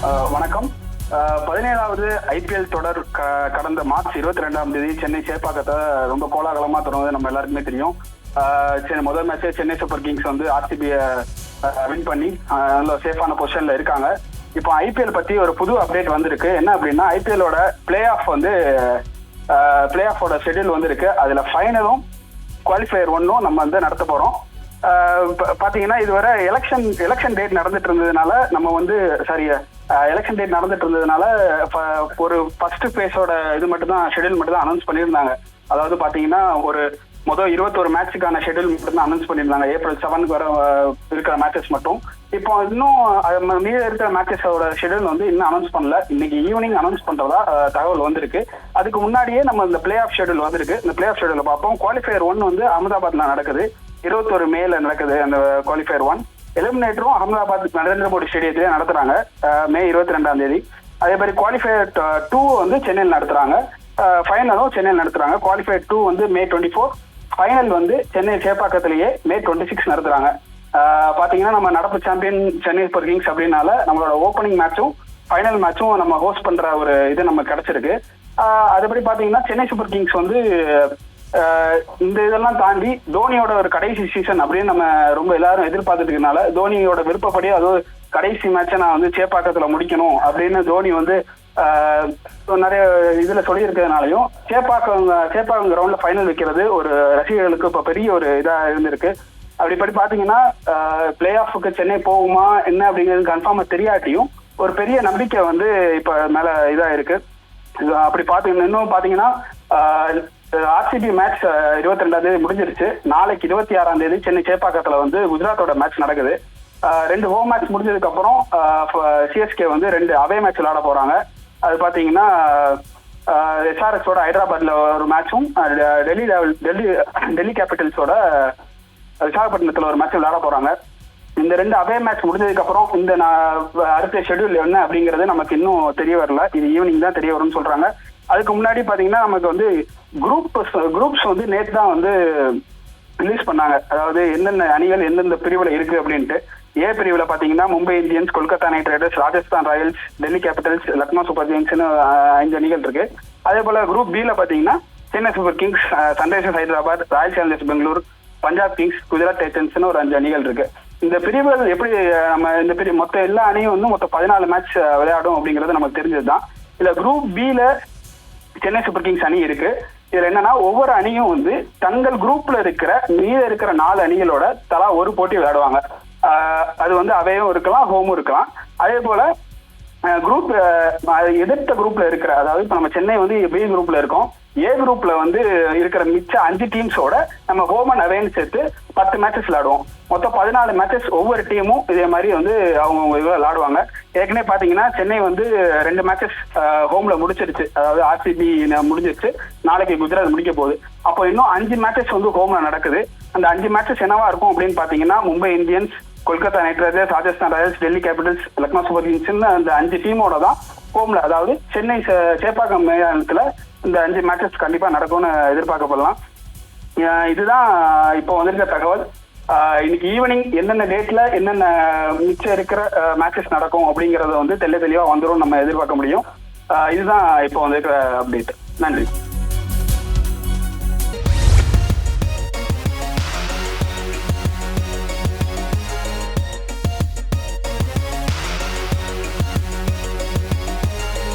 வணக்கம். பதினேழாவது ஐபிஎல் தொடர் க- கடந்த மார்ச் இருபத்தி ரெண்டாம் தேதி சென்னை சேப்பாக்கத்தை ரொம்ப கோலாகலமா தொடர்ந்து நம்ம எல்லாருக்குமே தெரியும். சரி சென்னை முதல் மேட்சே சென்னை சூப்பர் கிங்ஸ் வந்து ஆர்சிபியை வின் பண்ணி நல்ல சேஃபான பொசிஷன்ல இருக்காங்க. இப்போ ஐபிஎல் பத்தி ஒரு புது அப்டேட் வந்திருக்கு. என்ன அப்படின்னா ஐபிஎல்லோட பிளே ஆஃப் வந்து பிளே ஆஃபோட ஷெட்யூல் வந்திருக்கு. அதுல ஃபைனலும் குவாலிஃபயர் ஒன்றும் நம்ம வந்து நடத்த போறோம். பாத்தீங்கன்னா இதுவரை எலெக்ஷன் எலெக்ஷன் டேட் நடந்துட்டு இருந்ததுனால நம்ம வந்து சாரி எலெக்ஷன் டேட் நடந்துட்டு இருந்ததுனால ஒரு ஃபர்ஸ்ட் ஃபேஸோட இது மட்டும் தான் ஷெட்யூல் மட்டும் தான் அனௌன்ஸ் பண்ணியிருந்தாங்க. அதாவது பாத்தீங்கன்னா ஒரு மொதல் இருபத்தொரு மேட்சுக்கான ஷெட்யூல் மட்டும் தான் அனௌன்ஸ் பண்ணியிருந்தாங்க ஏப்ரல் செவனுக்கு வர இருக்கிற மேட்சஸ் மட்டும். இப்போ இன்னும் மீத இருக்கிற மேட்சஸோட ஷெட்யூல் வந்து இன்னும் அனௌன்ஸ் பண்ணல. இன்னைக்கு ஈவினிங் அனௌன்ஸ் பண்றதா தகவல் வந்திருக்கு. அதுக்கு முன்னாடியே நம்ம இந்த பிளே ஆஃப் ஷெட்யூல் வந்திருக்கு. இந்த பிளே ஆஃப் ஷெட்யூல பார்ப்போம். குவாலிஃபயர் ஒன் வந்து அகமதாபாத்ல நடக்குது. இருபத்தொரு மேல நடக்குது அந்த குவாலிஃபயர் ஒன் எலிமினேட்டரும் அகமதாபாத் நரேந்திர மோடி ஸ்டேடியத்திலே நடத்துறாங்க. மே இருபத்தி ரெண்டாம் தேதி. அதே மாதிரி குவாலிஃபயர் டூ வந்து சென்னையில் நடத்துறாங்க. ஃபைனலும் சென்னையில் நடத்துறாங்க. குவாலிஃபயர் டூ வந்து மே டுவெண்ட்டி ஃபோர் ஃபைனல் வந்து சென்னை சேப்பாக்கத்திலேயே மே டுவெண்ட்டி சிக்ஸ் நடத்துறாங்க பாத்தீங்கன்னா நம்ம நடப்பு சாம்பியன் சென்னை சூப்பர் கிங்ஸ் அப்படின்னால நம்மளோட ஓப்பனிங் மேட்சும் ஃபைனல் மேட்சும் நம்ம ஹோஸ்ட் பண்ற ஒரு இது நமக்கு கிடைச்சிருக்கு. அதுபடி பாத்தீங்கன்னா சென்னை சூப்பர் கிங்ஸ் வந்து இந்த இதெல்லாம் தாண்டி தோனியோட ஒரு கடைசி சீசன் அப்படின்னு நம்ம ரொம்ப எல்லாரும் எதிர்பார்த்துட்டுனால தோனியோட விருப்பப்படி அதுவும் கடைசி மேட்சை நான் வந்து சேப்பாக்கத்துல முடிக்கணும் அப்படின்னு தோனி வந்து நிறைய இதுல சொல்லியிருக்கிறதுனாலையும் சேப்பாக்கம் சேப்பாக்கம் கிரவுண்ட்ல ஃபைனல் வைக்கிறது ஒரு ரசிகர்களுக்கு இப்ப பெரிய ஒரு இதா இருந்திருக்கு. அப்படிப்படி பாத்தீங்கன்னா பிளே ஆஃபுக்கு சென்னை போகுமா என்ன அப்படிங்கிறது கன்ஃபார்மா தெரியாட்டியும் ஒரு பெரிய நம்பிக்கை வந்து இப்ப மேல இதா இருக்கு. அப்படி பாத்தீங்கன்னா இன்னும் பாத்தீங்கன்னா ஆர்சிபி மேட்ச் இருபத்தி ரெண்டாம் தேதி முடிஞ்சிருச்சு. நாளைக்கு இருபத்தி ஆறாம் தேதி சென்னை சேப்பாக்கத்துல வந்து குஜராத்தோட மேட்ச் நடக்குது. ரெண்டு ஹோம் மேட்ச் முடிஞ்சதுக்கு அப்புறம் சிஎஸ்கே வந்து ரெண்டு அவே மேட்ச் விளையாட போறாங்க. அது பாத்தீங்கன்னா எஸ்ஆர்எஸோட ஹைதராபாத்ல ஒரு மேட்சும் டெல்லி லெவல் டெல்லி டெல்லி கேபிட்டல்ஸோட விசாகப்பட்டினத்துல ஒரு மேட்ச் விளையாட போறாங்க. இந்த ரெண்டு அவே மேட்ச் முடிஞ்சதுக்கு அப்புறம் இந்த நான் அடுத்த ஷெட்யூல் என்ன அப்படிங்கறது நமக்கு இன்னும் தெரிய வரல. இது ஈவினிங் தான் தெரிய வரும்னு சொல்றாங்க. அதுக்கு முன்னாடி பாத்தீங்கன்னா நமக்கு வந்து குரூப் குரூப்ஸ் வந்து நேற்று தான் வந்து ரிலீஸ் பண்ணாங்க. அதாவது எந்தெந்த அணிகள் எந்தெந்த பிரிவுல இருக்கு அப்படின்ட்டு. ஏ பிரிவுல பாத்தீங்கன்னா Mumbai Indians Kolkata Knight Riders Rajasthan Royals Delhi Capitals Lucknow Super கிங்ஸ்னு அஞ்சு அணிகள் இருக்கு. அதே போல குரூப் பி பார்த்தீங்கன்னா பாத்தீங்கன்னா Chennai Super Kings Sunrisers Hyderabad Royal Challengers Bangalore Punjab Kings Gujarat டைட்டன்ஸ்னு ஒரு அஞ்சு அணிகள் இருக்கு. இந்த பிரிவுகள் எப்படி நம்ம இந்த பிரிவு மொத்த எல்லா அணியும் வந்து மொத்தம் பதினாலு மேட்ச் விளையாடும் அப்படிங்கிறது நமக்கு தெரிஞ்சதுதான். இதுல குரூப் பில சென்னை சூப்பர் கிங்ஸ் அணி இருக்கு. இதுல என்னன்னா ஒவ்வொரு அணியும் வந்து தங்கள் குரூப்ல இருக்கிற மீத இருக்கிற நாலு அணிகளோட தலா ஒரு போட்டி விளையாடுவாங்க. அது வந்து அவையும் இருக்கலாம் ஹோமும் இருக்கலாம். அதே போல குரூப் எதிர்த்த குரூப்ல இருக்கிற அதாவது இப்ப நம்ம சென்னை வந்து பி குரூப்ல இருக்கோம். ஏ குரூப்ல வந்து இருக்கிற மிச்ச அஞ்சு டீம்ஸோட நம்ம ஹோம் அண்ட் அவேன்னு சேர்த்து பத்து மேட்சஸ் விளாடுவோம். மொத்தம் பதினாலு மேட்சஸ் ஒவ்வொரு டீமும் இதே மாதிரி வந்து அவங்க இதில் விளாடுவாங்க. ஏற்கனவே பாத்தீங்கன்னா சென்னை வந்து ரெண்டு மேட்சஸ் ஹோம்ல முடிச்சிருச்சு. அதாவது ஆர்சிபி முடிஞ்சிருச்சு. நாளைக்கு குஜராத் முடிக்க போகுது. அப்போ இன்னும் அஞ்சு மேட்சஸ் வந்து ஹோம்ல நடக்குது. அந்த அஞ்சு மேட்சஸ் என்னவா இருக்கும் அப்படின்னு பாத்தீங்கன்னா Mumbai Indians Kolkata Knight Riders Rajasthan Royals Delhi Capitals Lucknow Super கிங்ஸ்னு அந்த அஞ்சு டீமோட தான் ஹோம்ல அதாவது சென்னை சேப்பாக்கம் மைதானத்துல இந்த அஞ்சு மேட்சஸ் கண்டிப்பா நடக்கும்னு எதிர்பார்க்கப்படலாம். இதுதான் இப்போ வந்திருக்க தகவல். இன்னைக்கு ஈவினிங் என்னென்ன டேட்ல என்னென்ன மிச்சம் இருக்கிற மேட்சஸ் நடக்கும் அப்படிங்கறத வந்து தெல்ல தெளிவா வந்துடும் நம்ம எதிர்பார்க்க முடியும். இதுதான் இப்போ வந்திருக்கிற அப்டேட் நன்றி.